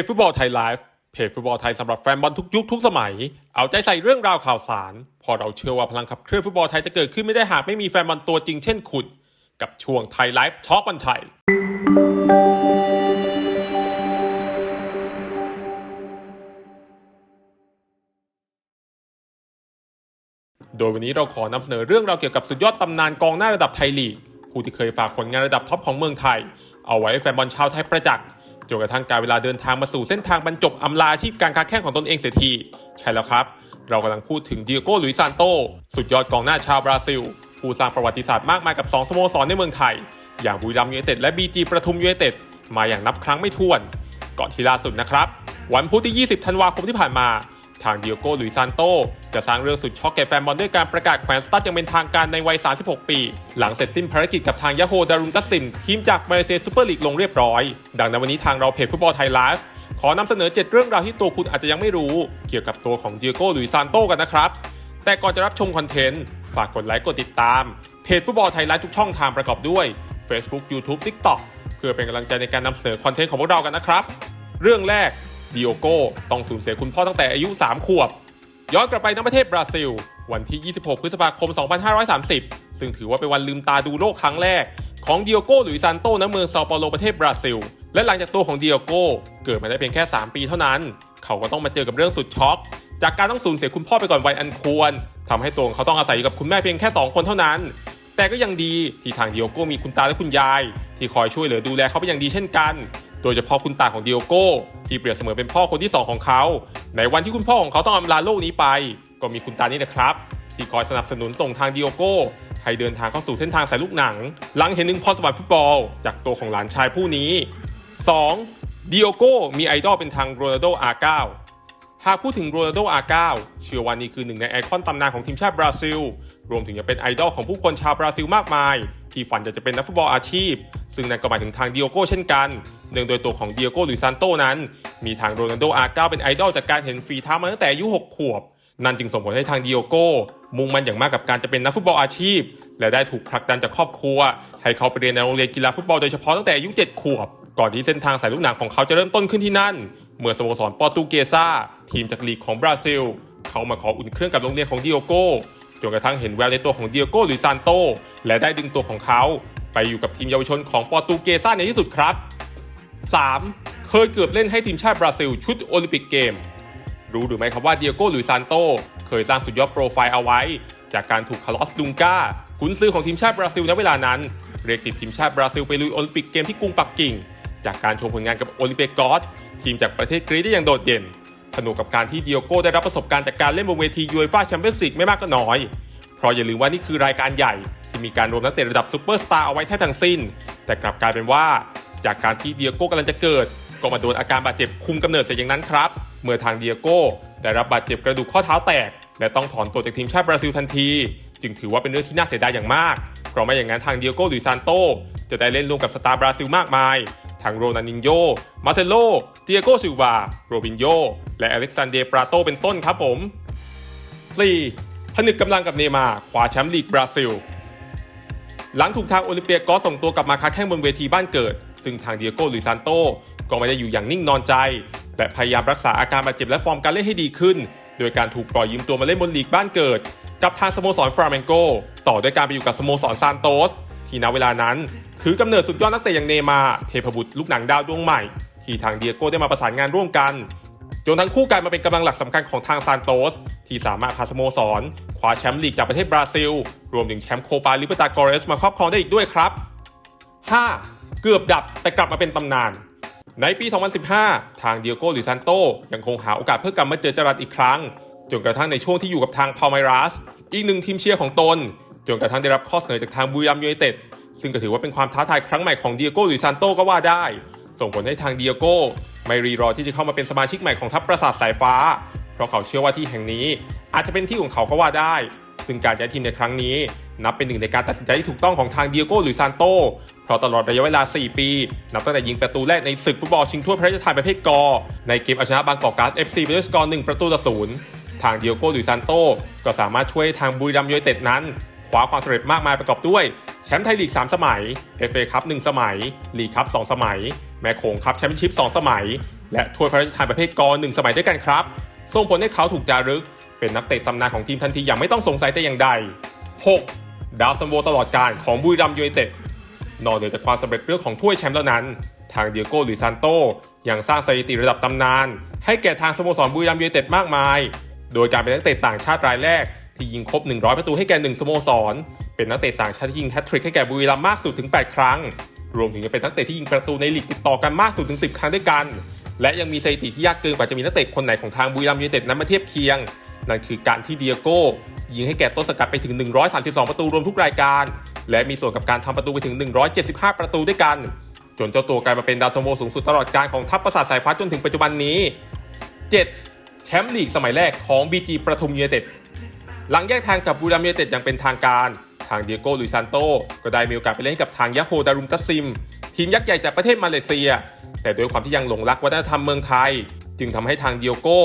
จฟุตบอลไทยไลฟ์เพจฟุตบอลไทยสำหรับแฟนบอลทุกยุคทุกสมัย เอาใจใส่เรื่องราวข่าวสาร พอเราเชื่อว่าพลังขับเคลื่อนฟุตบอลไทยจะเกิดขึ้นไม่ได้หากไม่มีแฟนบอลตัวจริงเช่นคุณ กับช่วงไทยไลฟ์ช็อกบอลไทย โดยวันนี้เราขอนำเสนอเรื่องราวเกี่ยวกับสุดยอดตำนานกองหน้าระดับไทยลีกผู้ที่เคยฝากผลงานระดับท็อปของเมืองไทย เอาไว้ให้แฟนบอลชาวไทยประจักษ์ จนกระทั่งการเวลาเดินทางมาสู่เส้นทางบรรจบอำลาอาชีพการค้าแข่งของตนเองเสียที ใช่แล้วครับ เรากำลังพูดถึงดิโก้หลุยซานโต สุดยอดกองหน้าชาวบราซิล ผู้สร้างประวัติศาสตร์มากมายกับ 2สโมสรในเมืองไทย อย่างบุรีรัมย์ยูเนเต็ดและบีจีประทุมยูเนเต็ดมาอย่างนับครั้งไม่ถ้วน ก่อนที่ล่าสุดนะครับ วันพุธที่ 20 ธันวาคมที่ผ่านมา ทางเดียโก้หลุยซานโตจะสร้างเรื่องสุดช็อกแก่แฟนบอลด้วยการประกาศแขวนสตั๊ดอย่างเป็นทางการในวัย 36 ปี หลังเสร็จสิ้นภารกิจกับทางยาโฮดารุนตัสซิม ทีมจากมาเลเซียซูเปอร์ลีกลงเรียบร้อย ดังนั้นวันนี้ทางเราเพจฟุตบอลไทยไลฟ์ขอนำเสนอ 7 เรื่องราวที่ตัวคุณอาจจะยังไม่รู้ เกี่ยวกับตัวของเดียโก้หลุยซานโตกันนะครับ แต่ก่อนจะรับชมคอนเทนต์ฝากกดไลค์กดติดตามเพจฟุตบอลไทยไลฟ์ทุกช่องทางประกอบด้วย Facebook YouTube TikTok เพื่อเป็นกำลังใจในการนำเสนอคอนเทนต์ของพวกเรากันนะครับ เรื่องแรก ดิโอโก้ต้องสูญเสียคุณพ่อตั้งแต่อายุ 3 ขวบ ย้อนกลับไปณประเทศบราซิล วันที่ 26 พฤษภาคม 2530 ซึ่งถือว่าเป็นวันลืมตาดูโลกครั้งแรก ของดิโอโก้หลุยซานโตณเมืองเซาเปาโลประเทศบราซิล และหลังจากตัวของดิโอโก้เกิดมาได้เพียงแค่ 3 ปีเท่านั้น เขาก็ต้องมาเจอกับเรื่องสุดช็อกจากการต้องสูญเสียคุณพ่อไปก่อนวัยอันควรทำให้ตัวของเขาต้องอาศัยอยู่กับคุณแม่เพียงแค่ 2 คนเท่านั้น แต่ก็ยังดีที่ทางดิโอโก้มีคุณตาและคุณยาย ที่คอยช่วยเหลือดูแลเขาเป็นอย่างดีเช่นกัน โดยเฉพาะคุณตาของดิโอโก้ที่เปรียบเสมือนเป็นพ่อคนที่สองของเขา ในวันที่คุณพ่อของเขาต้องอำลาโลกนี้ไป ก็มีคุณตานี่นะครับ ที่คอยสนับสนุนส่งทางดิโอโก้ให้เดินทางเข้าสู่เส้นทางสายลูกหนัง หลังเห็นหนึ่งพรสวรรค์ฟุตบอล จากตัวของหลานชายผู้นี้ 2. ดิโอโก้มีไอดอลเป็นทางโรนัลโดอาร์เก้าหากพูดถึงโรนัลโดอาร์เก้าเชื่อว่านี่คือหนึ่งในไอคอนตำนานของทีมชาติบราซิล รวมถึงยังเป็นไอดอลของผู้คนชาวบราซิลมากมาย ที่ฝันอยากจะเป็นนักฟุตบอลอาชีพ ซึ่งนั่นก็หมายถึงทางดิโอโก้เช่นกัน เนื่องโดยตัวของเดิโอโก้หรือซานโตนั้น มีทางโรนัลโดอาร์เก้าเป็นไอดอลจากการเห็นฝีเท้ามาตั้งแต่อายุ6ขวบ นั่นจึงส่งผลให้ทางเดิโอโก้ มุ่งมั่นอย่างมากกับการจะเป็นนักฟุตบอลอาชีพ และได้ถูกผลักดันจากครอบครัว ให้เขาไปเรียนในโรงเรียนกีฬาฟุตบอลโดยเฉพาะตั้งแต่อายุ7ขวบ ก่อนที่เส้นทางสายลูกหนังของเขาจะเริ่มต้นขึ้นที่นั่น เมื่อสโมสรปอร์ตุเกซาทีมจากลีกของบราซิล เขามาขออุ่นเครื่องกับโรงเรียนของเดิโอโก้จนกระทั่งเห็นแววในตัวของเดิโอโก้หรือซานโตและได้ดึงตัวของเขา ไปอยู่กับทีมเยาวชนของปอร์ตุเกซาในที่สุดครับ 3. เคยเกือบเล่นให้ทีมชาติบราซิล ชุดโอลิมปิกเกม รู้หรือไม่ครับว่าเดียโก้หรือซานโต เคยสร้างสุดยอดโปรไฟล์เอาไว้ จากการถูกคาร์ลอสดุงกากุนซือของทีมชาติบราซิลในเวลานั้น เรียกติดทีมชาติบราซิลไปลุยโอลิมปิกเกมที่กรุงปักกิ่ง จากการโชว์ผลงานกับโอลิมปิกกอสทีมจากประเทศกรีซได้อย่างโดดเด่นผนวกกับการที่เดียโก้ได้รับประสบการณ์จากการเล่นบนเวทียูเอฟ่าแชมเปี้ยนส์ลีกไม่มากก็น้อย เพราะอย่าลืมว่านี่คือรายการใหญ่ที่มีการรวมนักเตะระดับซูเปอร์สตาร์เอาไว้แทบทั้งสิ้น แต่กลับกลายเป็นว่า จากการที่เดียโก้กำลังจะเกิด ก็มาโดนอาการบาดเจ็บคุมกำเนิดเสียอย่างนั้นครับ เมื่อทางเดียโก้ได้รับบาดเจ็บกระดูกข้อเท้าแตก และต้องถอนตัวจากทีมชาติบราซิลทันที จึงถือว่าเป็นเรื่องที่น่าเสียดายอย่างมาก เพราะไม่อย่างนั้นทางเดียโก้หรือซานโตจะได้เล่นร่วมกับสตาร์บราซิลมากมายทั้งโรนันินโย มาเซโล เตียโกซิลวา โรบินโย และอเล็กซานเดร์ปราโตเป็นต้นครับผม 4. ผนึกกำลังกับเนย์มาคว้าแชมป์ลีกบราซิล หลังถูกทางโอลิมเปียกอสส่งตัวกลับมาค้าแข่งบนเวทีบ้านเกิด ซึ่งทางเดียโก้หรือซานโตก็ไม่ได้อยู่อย่างนิ่งนอนใจ และพยายามรักษาอาการบาดเจ็บและฟอร์มการเล่นให้ดีขึ้น โดยการถูกปล่อยยืมตัวมาเล่นบนลีกบ้านเกิด กับทางสโมสรฟราเมนโกต่อด้วยการไปอยู่กับสโมสรซานโตส ที่ณเวลานั้นถือกำเนิดสุดยอดนักเตะอย่างเนมาเทพบุตรลูกหนังดาวดวงใหม่ ที่ทางเดียโก้ได้มาประสานงานร่วมกันจนทั้งคู่กลายมาเป็นกำลังหลักสำคัญของทางซานโตส ที่สามารถพาสโมสรคว้าแชมป์ลีกจากประเทศบราซิล รวมถึงแชมป์โคปาลิเบตาโกเรสมาครอบครองได้อีกด้วยครับ 5. เกือบดับแต่กลับมาเป็นตำนาน ในปี 2015 ทางเดียโก้หรือซานโตยังคงหาโอกาสเพื่อกลับมาเจอจรัสอีกครั้ง จนกระทั่งในช่วงที่อยู่กับทางพา l ไมรัสอีกหนึ่งทีมเชียร์ของตน จนกระทั่งได้รับข้อเสนอจากทางบุรีรัมย์ยูไนเต็ดซึ่งก็ถือว่าเป็นความท้าทายครั้งใหม่ของเดียโก้หรือซานโตก็ว่าได้ ส่งผลให้ทางเดียโก้ไม่รีรอที่จะเข้ามาเป็นสมาชิกใหม่ของทัพปราสาทสายฟ้า เพราะเขาเชื่อว่าที่แห่งนี้ อาจจะเป็นที่ของเขาก็ว่าได้ ซึ่งการย้ายทีมในครั้งนี้ นับเป็นหนึ่งในการตัดสินใจที่ถูกต้องของทางเดียโก้หรือซานโต เพราะตลอดระยะเวลา 4 ปี นับตั้งแต่ยิงประตูแรกในศึกฟุตบอลชิงถ้วยพระราชทานประเภทกอ ในเกมเอาชนะบางกอกการ์ด FC ไปด้วยสกอร์1ประตูต่อศูนย์ทางเดียโก้หรือซานโตก็สามารถช่วยทางบุรีรัมย์ยูไนเต็ดนั้นคว้าความสำเร็จมากมายประกอบด้วยแชมป์ไทยลีก 3 สมัย FA คัพ1สมัย ลีกคัพ2สมัย แม่โขงคัพแชมเปี้ยนชิพ2สมัย และถ้วยพระราชทานประเภทกหนึ่งสมัยด้วยกันครับ ส่งผลให้เขาถูกจารึก เป็นนักเตะตำนานของทีมทันทีอย่างไม่ต้องสงสัยแต่อย่างใด 6. ดาวซันโวตลอดการของบุรีรัมย์ยูไนเต็ด นอกเหนือจากความสำเร็จเรื่องของถ้วยแชมป์แล้วนั้น ทางเดียโก้หรือซานโตยังสร้างสถิติระดับตำนาน ให้แก่ทางสโมสรบุรีรัมย์ยูไนเต็ดมากมาย โดยการเป็นนักเตะต่างชาติรายแรก ที่ยิงครบ 100 ประตูให้แก่หนึ่งสโมสร เป็นนักเตะต่างชาติที่ยิงแฮตทริกให้แก่บุรีรัมย์มากสุดถึง 8 ครั้ง รวมถึงยังเป็นนักเตะที่ยิงประตูในลีกติดต่อกันมากสุดถึง 10 ครั้งด้วยกัน และยังมีสถิติที่ยากเกินกว่าจะมีนักเตะคนไหนของทางบุรีรัมย์ยูไนเต็ดนั้นมาเทียบเคียง นั่นคือการที่เดียโก้ยิงให้แก่ต้นสกัดไปถึง 132 ประตูรวมทุกรายการ และมีส่วนกับการทำประตูไปถึง 175 ประตูด้วยกัน จนเจ้าตัวกลายมาเป็นดาวซันโวสูงสุดตลอดการของทัพประสาทสายฟ้าจนถึงปัจจุบันนี้ 7. แชมป์ลีกสมัยแรกของ BG ประทุมยูไนเต็ดหลังแยกทางกับบูรามยูไนเต็ดอย่างเป็นทางการ ทางเดียโก้ลุยซานโต ก็ได้มีโอกาสไปเล่นกับทางยาโฮดารุมตัสซิม ทีมยักษ์ใหญ่จากประเทศมาเลเซีย แต่ด้วยความที่ยังหลงรักวัฒนธรรมเมืองไทย จึงทำให้ทางเดียโก้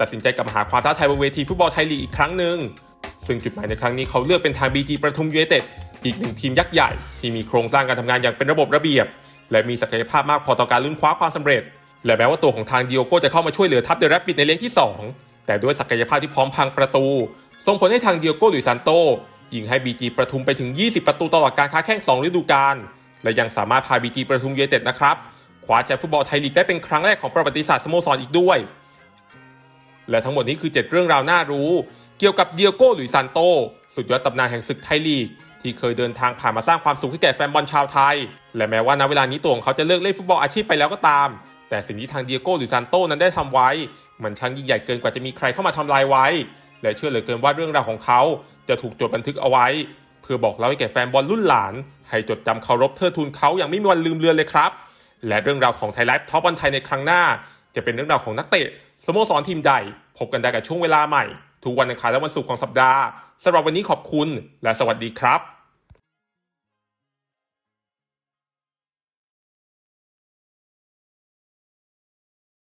ตัดสินใจกลับมาหาความท้าทายบนเวทีฟุตบอลไทยลีกอีกครั้งหนึ่งซึ่งจุดหมายในครั้งนี้เขาเลือกเป็นทาง BG ประทุมยูไนเต็ด อีกหนึ่งทีมยักษ์ใหญ่ ที่มีโครงสร้างการทำงานอย่างเป็นระบบระเบียบ และมีศักยภาพมากพอต่อการลุ้นคว้าความสำเร็จ และแม้ว่าตัวของทางดิโอโก้จะเข้ามาช่วยเหลือทัพเดอะแรปปิดในเลขที่ 2 แต่ด้วยศักยภาพที่พร้อมพังประตู ส่งผลให้ทางดิโอโก้หรือซานโตยิงให้บีจีประทุมไปถึง 20 ประตูตลอดการค้าแข่ง2ฤดูกาลและยังสามารถพาบีจีประทุมยูไนเต็ดนะครับคว้าแชมป์ฟุตบอลไทยลีกได้เป็นครั้งแรกของประวัติศาสตร์สโมสรอีกด้วย และทั้งหมดนี้คือ 7 เรื่องราวน่ารู้ เกี่ยวกับเดียโก้หรือซานโต สุดยอดตำนานแห่งศึกไทยลีก ที่เคยเดินทางผ่านมาสร้างความสุขให้แก่แฟนบอลชาวไทย และแม้ว่าณเวลานี้ตัวของเขาจะเลิกเล่นฟุตบอลอาชีพไปแล้วก็ตาม แต่สิ่งที่ทางเดียโก้หรือซานโต้นั้นได้ทำไว้ มันช่างยิ่งใหญ่เกินกว่าจะมีใครเข้ามาทำลายไว้ และเชื่อเหลือเกินว่าเรื่องราวของเขาจะถูกจดบันทึกเอาไว้ เพื่อบอกเล่าให้แก่แฟนบอลรุ่นหลาน ให้จดจำเคารพเทิดทูนเขาอย่างไม่มีวันลืมเลือนเลยครับ และเรื่องราวของไทยไลฟ์ท็อปบอลไทยในครั้งหน้า จะเป็นเรื่องราวของนักเตะสโมสรทีมใดพบกันได้กับช่วงเวลาใหม่ ทุกวันอังคารและวันศุกร์ของสัปดาห์สำหรับวันนี้ขอบคุณและสวัสดีครับ